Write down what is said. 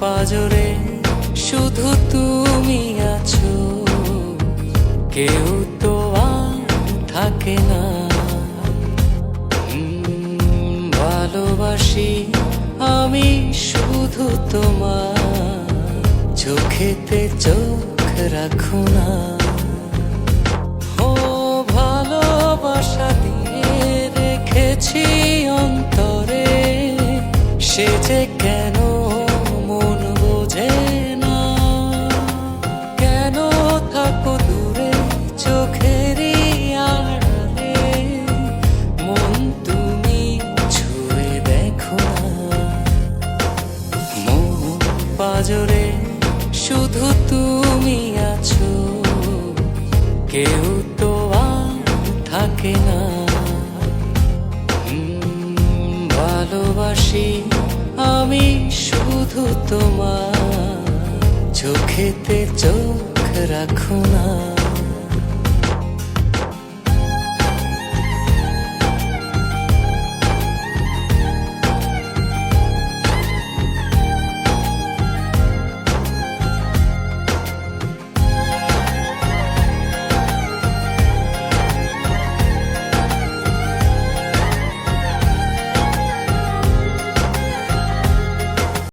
পাজরে শুধু তুমি আছো, কেউ তো আর থাকে না। ভালোবাসি আমি শুধু তোমার, চোখেতে চোখ রাখো না। ও, ভালোবাসা দিয়ে রেখেছি অন্তরে, সে যে কেন পাজরে শুধু তুমি আছো, কেউ তো আর থাকে না। ভালোবাসি আমি শুধু তোমার, চোখেতে চোখ